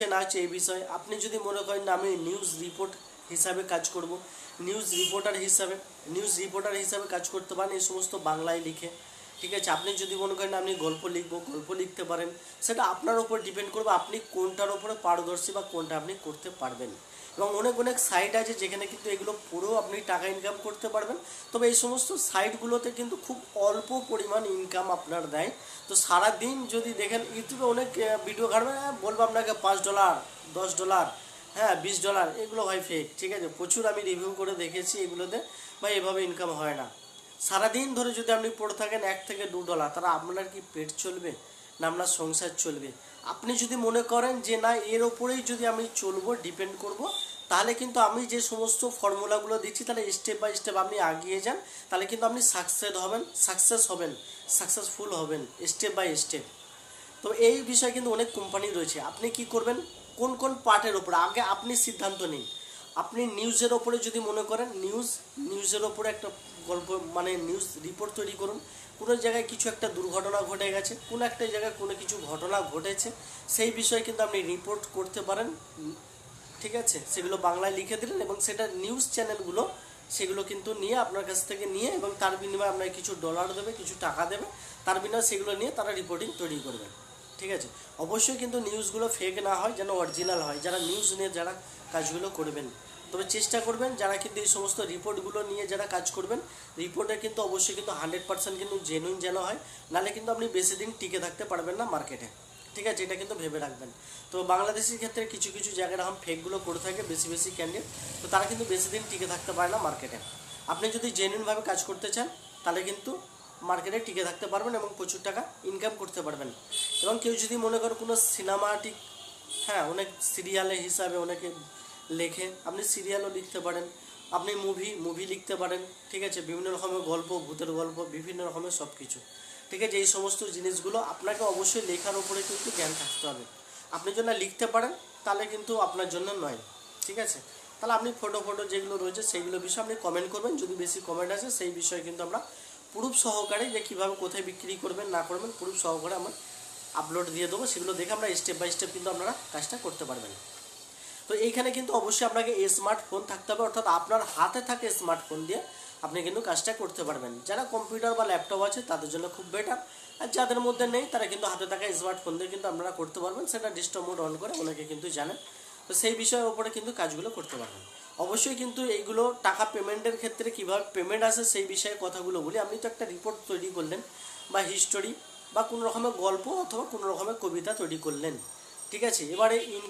না আছে এই বিষয়ে আপনি যদি মনে করেন আমি নিউজ রিপোর্ট হিসাবে কাজ করব নিউজ রিপোর্টার হিসাবে নিউজ রিপোর্টার হিসাবে কাজ করতে পারেন, এই সমস্ত বাংলায় লিখে। ঠিক আছে, আপনি যদি মনে করেন আপনি গল্প লিখব, গল্প লিখতে পারেন, সেটা আপনার উপর ডিপেন্ড করবে আপনি কোনটার উপরে পারদর্শী বা কোনটা আপনি করতে পারবেন। এবং অনেক অনেক সাইট আছে যেখানে কিন্তু এগুলো পুরো আপনি টাকা ইনকাম করতে পারবেন। তবে এই সমস্ত সাইটগুলোতে কিন্তু খুব অল্প পরিমাণ ইনকাম আপনার দেয়। তো সারা দিন যদি দেখেন, ইউটিউবে অনেক ভিডিও ঘাটবেন হ্যাঁ বলব আপনাকে পাঁচ ডলার দশ ডলার হ্যাঁ বিশ ডলার এগুলো হয় ফেক ঠিক আছে? প্রচুর আমি রিভিউ করে দেখেছি এগুলোতে বা এভাবে ইনকাম হয় না। সারাদিন ধরে যদি আপনি পড়ে থাকেন এক থেকে দু ডলার তারা আপনার কি পেট চলবে না আপনার সংসার চলবে? আপনি যদি মনে করেন যে না, এর ওপরেই যদি আমি চলবো ডিপেন্ড করব, তাহলে কিন্তু আমি যে সমস্ত ফর্মুলাগুলো দিচ্ছি, তাহলে স্টেপ বাই স্টেপ আপনি আগিয়ে যান, তাহলে কিন্তু আপনি সাকসেস হবেন সাকসেস হবেন সাকসেসফুল হবেন স্টেপ বাই স্টেপ তো এই বিষয়ে কিন্তু অনেক কোম্পানি রয়েছে। আপনি কি করবেন? কোন কোন পার্টের ওপরে? আগে আপনি সিদ্ধান্ত নিন। আপনি নিউজের ওপরে যদি মনে করেন নিউজ নিউজের ওপরে একটা গল্প মানে নিউজ রিপোর্ট তৈরি করুন। কোনো জায়গায় কিছু একটা দুর্ঘটনা ঘটে গেছে, কোনো একটা জায়গায় কোনো কিছু ঘটনা ঘটেছে, সেই বিষয়ে কিন্তু আপনি রিপোর্ট করতে পারেন, ঠিক আছে? সেগুলো বাংলায় লিখে দিলেন এবং সেটা নিউজ চ্যানেলগুলো সেগুলো কিন্তু নিয়ে আপনার কাছ থেকে নিয়ে এবং তার বিনিময়ে আপনাকে কিছু ডলার দেবে, কিছু টাকা দেবে, তার বিনিময়ে সেগুলো নিয়ে তারা রিপোর্টিং তৈরি করবে, ঠিক আছে? অবশ্যই কিন্তু নিউজগুলো ফেক না হয়, যেন অরিজিনাল হয়। যারা নিউজ নিয়ে যারা কাজগুলো করবেন তবে চেষ্টা করবেন যারা কিন্তু এই সমস্ত রিপোর্টগুলো নিয়ে যারা কাজ করবেন রিপোর্টে কিন্তু অবশ্যই কিন্তু হান্ড্রেড পার্সেন্ট কিন্তু জেনুইন যেন হয়, নাহলে কিন্তু আপনি বেশি দিন টিকে থাকতে পারবেন না মার্কেটে ঠিক আছে? এটা কিন্তু ভেবে রাখবেন। তো বাংলাদেশের ক্ষেত্রে কিছু কিছু জায়গায় এরকম ফেকগুলো করে থাকে, বেশি বেশি ক্যান্ডিডেট তো তারা কিন্তু বেশি দিন টিকে থাকতে পারে না মার্কেটে আপনি যদি জেনুইনভাবে কাজ করতে চান, তাহলে কিন্তু মার্কেটে টিকে থাকতে পারবেন এবং প্রচুর টাকা ইনকাম করতে পারবেন। এবং কেউ যদি মনে করেন কোনো সিনেমাটিক হ্যাঁ অনেক সিরিয়ালের হিসাবে অনেকে লেখে আপনি সিরিয়ালও লিখতে পারেন, আপনি মুভি মুভি লিখতে পারেন, ঠিক আছে? বিভিন্ন রকমের গল্প, ভূতের গল্প, বিভিন্ন রকমের সব কিছু ঠিক আছে? এই সমস্ত জিনিসগুলো আপনাকে অবশ্যই লেখার উপরে কিন্তু জ্ঞান থাকতে হবে। আপনি যদি লিখতে পারেন, তাহলে কিন্তু আপনার জন্য নয়, ঠিক আছে? তাহলে আপনি ফটো ফটো যেগুলো রয়েছে, সেইগুলো বিষয়ে আপনি কমেন্ট করবেন। যদি বেশি কমেন্ট আসে, সেই বিষয়ে কিন্তু আমরা প্রুফ সহকারে যে কীভাবে কোথায় বিক্রি করবেন, না করবেন প্রুফ সহকারে আমরা আপলোড দিয়ে দেবো। সেগুলো দেখে আমরা স্টেপ বাই স্টেপ কিন্তু আপনারা কাজটা করতে পারবেন। তো এইখানে কিন্তু অবশ্যই আপনাকে স্মার্টফোন থাকতে হবে, অর্থাৎ আপনার হাতে থাকে স্মার্টফোন দিয়ে আপনি কিন্তু কাজটা করতে পারবেন। যারা কম্পিউটার বা ল্যাপটপ আছে, তাদের জন্য খুব বেটার আর যাদের মধ্যে নেই, তারা কিন্তু হাতে থাকা স্মার্টফোন দিয়ে কিন্তু আপনারা করতে পারবেন। সেটা ডিস্টার্ব মোড অন করে অনেকে কিন্তু জানেন। তো সেই বিষয়ের উপরে কিন্তু কাজগুলো করতে পারবেন। অবশ্যই কিন্তু এইগুলো টাকা পেমেন্টের ক্ষেত্রে কীভাবে পেমেন্ট আসে, সেই বিষয়ে কথাগুলো বলি। আপনি তো একটা রিপোর্ট তৈরি করলেন, বা হিস্টোরি বা কোনো রকমের গল্প অথবা কোনো রকমের কবিতা তৈরি করলেন। ঠিক আছে? এবারে ইন